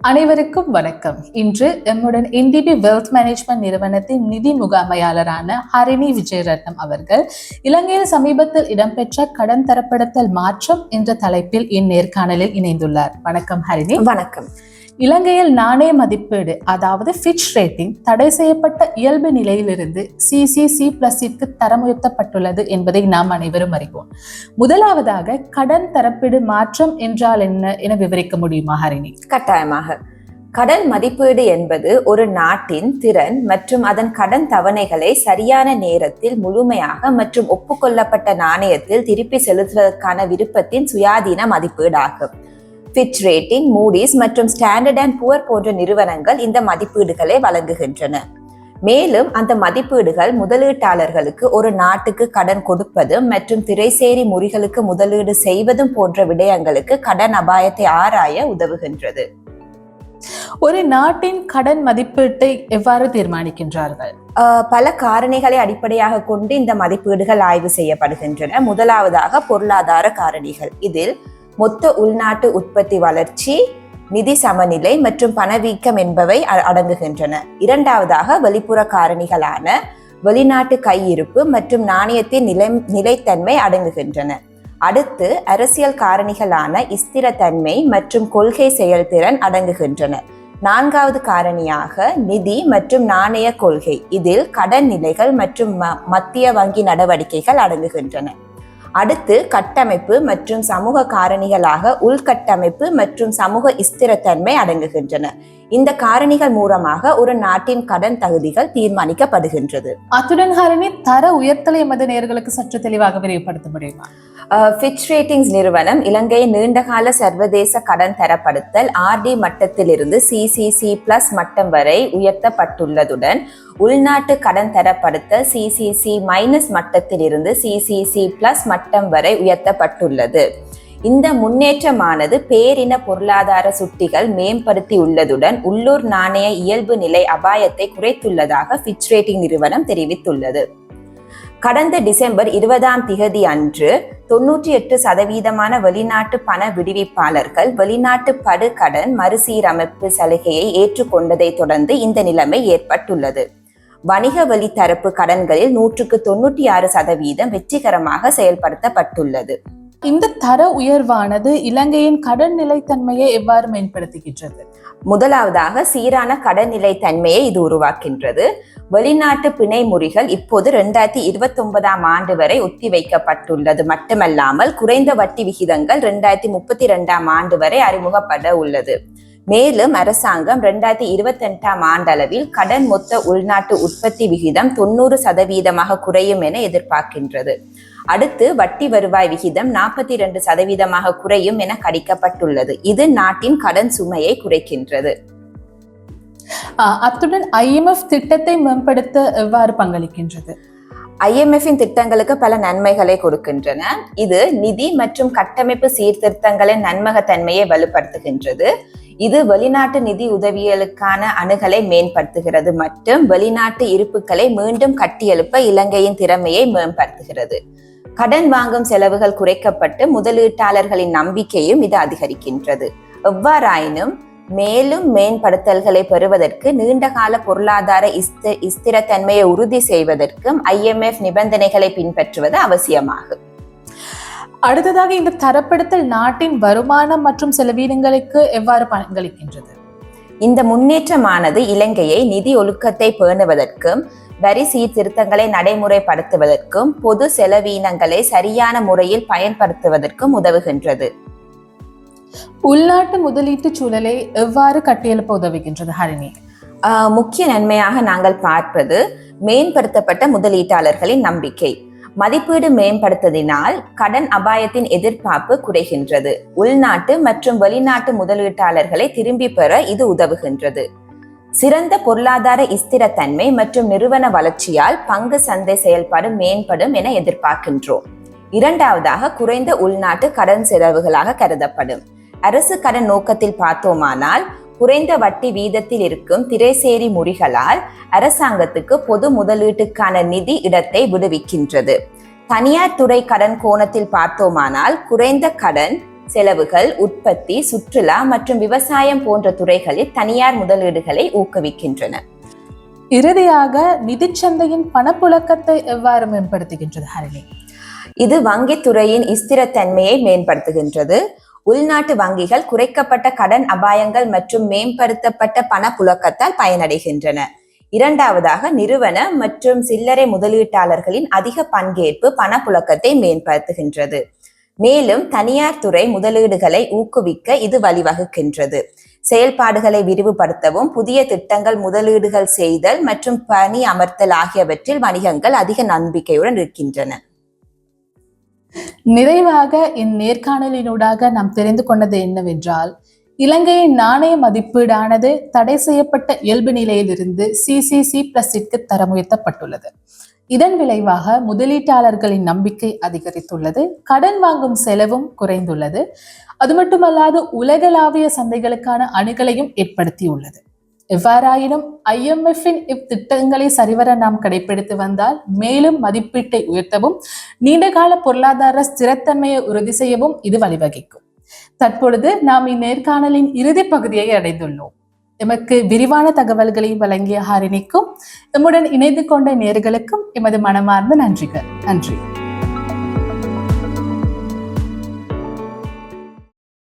அனைவருக்கும் வணக்கம். இன்று எம்முடன் என்டிபி வெல்த் மேனேஜ்மெண்ட் நிறுவனத்தின் நிதி முகாமையாளரான ஹரிணி விஜயரத்னம் அவர்கள் இலங்கையில் சமீபத்தில் இடம்பெற்ற கடன் தரப்படுத்தல் மாற்றம் என்ற தலைப்பில் இந்நேர்காணலில் இணைந்துள்ளார். வணக்கம் ஹரிணி. வணக்கம். இலங்கையில் நாணய மதிப்பீடு அதாவது ஃபிட்ச் ரேட்டிங் தடை செய்யப்பட்ட இயல்பு நிலையிலிருந்து சிசிசி பிளஸிற்கு தரம் உயர்த்தப்பட்டுள்ளது என்பதை நாம் அனைவரும் அறிவோம். முதலாவதாக கடன் தரப்பீடு மாற்றம் என்றால் என்ன என விவரிக்க முடியுமா ஹரிணி? கட்டாயமாக. கடன் மதிப்பீடு என்பது ஒரு நாட்டின் திறன் மற்றும் அதன் கடன் தவணைகளை சரியான நேரத்தில் முழுமையாக மற்றும் ஒப்புக்கொள்ளப்பட்ட நாணயத்தில் திருப்பி செலுத்துவதற்கான விருப்பத்தின் சுயாதீன மதிப்பீடாகும். ஃபிட்ச் ரேட்டிங் மூடிஸ் மற்றும் ஸ்டாண்டர்ட் அண்ட் புவர் போன்ற நிறுவனங்கள் இந்த மதிப்பீடுகளை வழங்குகின்றன. மேலும் அந்த மதிப்பீடுகள் முதலீட்டாளர்களுக்கு ஒரு நாட்டுக்கு கடன் கொடுப்பதும் மற்றும் திரைசேரி முறிகளுக்கு முதலீடு செய்வதும் போன்ற விடயங்களுக்கு கடன் அபாயத்தை ஆராய உதவுகின்றது. ஒரு நாட்டின் கடன் மதிப்பீட்டை எவ்வாறு தீர்மானிக்கின்றார்கள்? பல காரணிகளை அடிப்படையாக கொண்டு இந்த மதிப்பீடுகள் ஆய்வு செய்யப்படுகின்றன. முதலாவதாக பொருளாதார காரணிகள். இதில் மொத்த உள்நாட்டு உற்பத்தி வளர்ச்சி நிதி சமநிலை மற்றும் பணவீக்கம் என்பவை அ- அடங்குகின்றன. இரண்டாவதாக வெளிப்புற காரணிகளான வெளிநாட்டு கையிருப்பு மற்றும் நாணயத்தின் நிலை நிலைத்தன்மை அடங்குகின்றன. அடுத்து அரசியல் காரணிகளான ஸ்திரத்தன்மை மற்றும் கொள்கை செயல்திறன் அடங்குகின்றன. நான்காவது காரணியாக நிதி மற்றும் நாணய கொள்கை. இதில் கடன் நிலைகள் மற்றும் ம- மத்திய வங்கி நடவடிக்கைகள் அடங்குகின்றன. அடுத்து கட்டமைப்பு மற்றும் சமூக காரணிகளாக உள்கட்டமைப்பு மற்றும் சமூக ஸ்திரத்தன்மை அடங்குகின்றன. இந்த காரணிகள் மூலமாக ஒரு நாட்டின் கடன் தகுதிகள் தீர்மானிக்கப்படுகின்றது. அத்துடன் ஹரிணி தர உயர்த்தலை எமது நேர்களுக்கு சற்று தெளிவாக விரிவுபடுத்த முடியுமா? ஃபிட்ச் ரேட்டிங்ஸ் நிறுவனம் இலங்கையின் நீண்டகால சர்வதேச கடன் தரப்படுத்தல் ஆர்டி மட்டத்திலிருந்து சிசிசி பிளஸ் மட்டம் வரை உயர்த்தப்பட்டுள்ளதுடன் உள்நாட்டு கடன் தரப்படுத்தல் சிசிசி மைனஸ் மட்டத்திலிருந்து சிசிசி பிளஸ் மட்டம் வரை உயர்த்தப்பட்டுள்ளது. இந்த முன்னேற்றமானது பேரின பொருளாதார சுட்டிகள் மேம்படுத்தியுள்ளதுடன் உள்ளூர் நாணய இயல்பு நிலை அபாயத்தை குறைத்துள்ளதாக ஃபிட்ச் ரேட்டிங் நிறுவனம் தெரிவித்துள்ளது. கடந்த டிசம்பர் இருபதாம் திகதி அன்று தொன்னூற்றி எட்டு சதவீதமான வெளிநாட்டு பண விடுவிப்பாளர்கள் வெளிநாட்டு படுகடன் மறுசீரமைப்பு சலுகையை ஏற்றுக்கொண்டதை தொடர்ந்து இந்த நிலைமை ஏற்பட்டுள்ளது. வணிக வழித்தரப்பு தரப்பு கடன்களில் நூற்றுக்கு தொன்னூற்றி ஆறு சதவீதம் வெற்றிகரமாக செயல்படுத்தப்பட்டுள்ளது. இந்த தர உயர்வானது இலங்கையின் கடன் நிலைத்தன்மையை எவ்வாறு மேம்படுத்துகின்றது? முதலாவதாக சீரான கடன் நிலைத்தன்மையை இது உருவாக்கின்றது. வெளிநாட்டு பிணை முறிகள் இப்போது ரெண்டாயிரத்தி இருபத்தி ஒன்பதாம் ஆண்டு வரை ஒத்திவைக்கப்பட்டுள்ளது. மட்டுமல்லாமல் குறைந்த வட்டி விகிதங்கள் ரெண்டாயிரத்தி முப்பத்தி ரெண்டாம் ஆண்டு வரை அறிமுகப்பட உள்ளது. மேலும் அரசாங்கம் ரெண்டாயிரத்தி இருபத்தி எட்டாம் ஆண்டளவில் கடன் மொத்த உள்நாட்டு உற்பத்தி விகிதம் தொண்ணூறு சதவீதமாக குறையும் என எதிர்பார்க்கின்றது. அடுத்து வட்டி வருவாய் விகிதம் நாற்பத்தி இரண்டு சதவீதமாக குறையும் என கணிக்கப்பட்டுள்ளது. இது நாட்டின் கடன் சுமையை குறைக்கின்றது. அத்துடன் ஐஎம்எஃப் திட்டத்தை மேம்படுத்த எவ்வாறு பங்களிக்கின்றது? ஐஎம்எஃப்பின் திட்டங்களுக்கு பல நன்மைகளை கொடுக்கின்றன. இது நிதி மற்றும் கட்டமைப்பு சீர்திருத்தங்களின் நன்மகத்தன்மையை வலுப்படுத்துகின்றது. இது வெளிநாட்டு நிதி உதவிகளுக்கான அணுகலை மேம்படுத்துகிறது மற்றும் வெளிநாட்டு இருப்புகளை மீண்டும் கட்டியெழுப்ப இலங்கையின் திறமையை மேம்படுத்துகிறது. கடன் வாங்கும் செலவுகள் குறைக்கப்பட்டு முதலீட்டாளர்களின் நம்பிக்கையும் இது அதிகரிக்கின்றது. எவ்வாறாயினும் மேலும் மேம்படுத்தல்களை பெறுவதற்கு நீண்டகால பொருளாதார ஸ்தி ஸ்திரத்தன்மையை உறுதி செய்வதற்கும் ஐஎம்எஃப் நிபந்தனைகளை பின்பற்றுவது அவசியமாகும் அடுத்ததாக இந்த தரப்படுத்தல் நாட்டின் வருமானம் மற்றும் செலவீனங்களுக்கு எவ்வாறு பங்களிக்கின்றது? இந்த முன்னேற்றமானது இலங்கையை நிதி ஒழுக்கத்தை பேணுவதற்கும் வரி சீர்திருத்தங்களை நடைமுறைப்படுத்துவதற்கும் பொது செலவீனங்களை சரியான முறையில் பயன்படுத்துவதற்கும் உதவுகின்றது. உள்நாட்டு முதலீட்டு சூழலை எவ்வாறு கட்டியெழுப்ப உதவுகின்றது ஹரிணி? முக்கிய நன்மையாக நாங்கள் பார்ப்பது மேம்படுத்தப்பட்ட முதலீட்டாளர்களின் நம்பிக்கை. மதிப்பீடு மேம்படுத்ததினால் கடன் அபாயத்தின் எதிர்பார்ப்பு குறைகின்றது. உள்நாட்டு மற்றும் வெளிநாட்டு முதலீட்டாளர்களை திரும்பி பெற இது உதவுகின்றது. சிறந்த பொருளாதார ஸ்திரத்தன்மை மற்றும் நிறுவன வளர்ச்சியால் பங்கு சந்தை செயல்பாடு மேம்படும் என எதிர்பார்க்கின்றோம். இரண்டாவதாக குறைந்த உள்நாட்டு கடன் செலவுகளாக கருதப்படும். அரசு கடன் நோக்கத்தில் பார்த்தோமானால் குறைந்த வட்டி வீதத்தில் இருக்கும் திரைசேரி முறிகளால் அரசாங்கத்துக்கு பொது முதலீட்டுக்கான நிதி இடத்தை விடுவிக்கின்றது. தனியார் துறை கடன் கோணத்தில் பார்த்தோமானால் குறைந்த கடன் செலவுகள் உற்பத்தி சுற்றுலா மற்றும் விவசாயம் போன்ற துறைகளில் தனியார் முதலீடுகளை ஊக்குவிக்கின்றன. இறுதியாக நிதிச்சந்தையின் பணப்புழக்கத்தை எவ்வாறு மேம்படுத்துகின்றது ஹரிணி? இது வங்கித்துறையின் ஸ்திரத்தன்மையை மேம்படுத்துகின்றது. உள்நாட்டு வங்கிகள் குறைக்கப்பட்ட கடன் அபாயங்கள் மற்றும் மேம்படுத்தப்பட்ட பணப்புழக்கத்தால் பயனடைகின்றன. இரண்டாவதாக நிறுவன மற்றும் சில்லறை முதலீட்டாளர்களின் அதிக பங்கேற்பு பணப்புழக்கத்தை மேம்படுத்துகின்றது. மேலும் தனியார் துறை முதலீடுகளை ஊக்குவிக்க இது வழிவகுக்கின்றது. செயல்பாடுகளை விரிவுபடுத்தவும் புதிய திட்டங்கள் முதலீடுகள் செய்தல் மற்றும் பணி அமர்த்தல் ஆகியவற்றில் வணிகங்கள் அதிக நம்பிக்கையுடன் இருக்கின்றன. நிறைவாக இந்நேர்காணலினூடாக நாம் தெரிந்து கொண்டது என்னவென்றால் இலங்கையின் நாணய மதிப்பீடானது தடை செய்யப்பட்ட இயல்பு நிலையிலிருந்து சிசிசி பிளஸிற்கு தரம் உயர்த்தப்பட்டுள்ளது இதன் விளைவாக முதலீட்டாளர்களின் நம்பிக்கை அதிகரித்துள்ளது. கடன் வாங்கும் செலவும் குறைந்துள்ளது. அது மட்டுமல்லாது உலகளாவிய சந்தைகளுக்கான அணுகலையும் ஏற்படுத்தியுள்ளது. எவ்வாறாயினும் ஐஎம்எஃப்பின் இத்திட்டங்களை சரிவர நாம் கடைபிடித்து வந்தால் மேலும் மதிப்பீட்டை உயர்த்தவும் நீண்டகால பொருளாதார ஸ்திரத்தன்மையை உறுதி செய்யவும் இது வழிவகுக்கும். தற்பொழுது நாம் இந்நேர்காணலின் இறுதி பகுதியை அடைந்துள்ளோம். எமக்கு விரிவான தகவல்களை வழங்கிய ஹாரினிக்கும் எம்முடன் இணைந்து கொண்ட நேர்களுக்கும் எமது மனமார்ந்த நன்றிகள். நன்றி.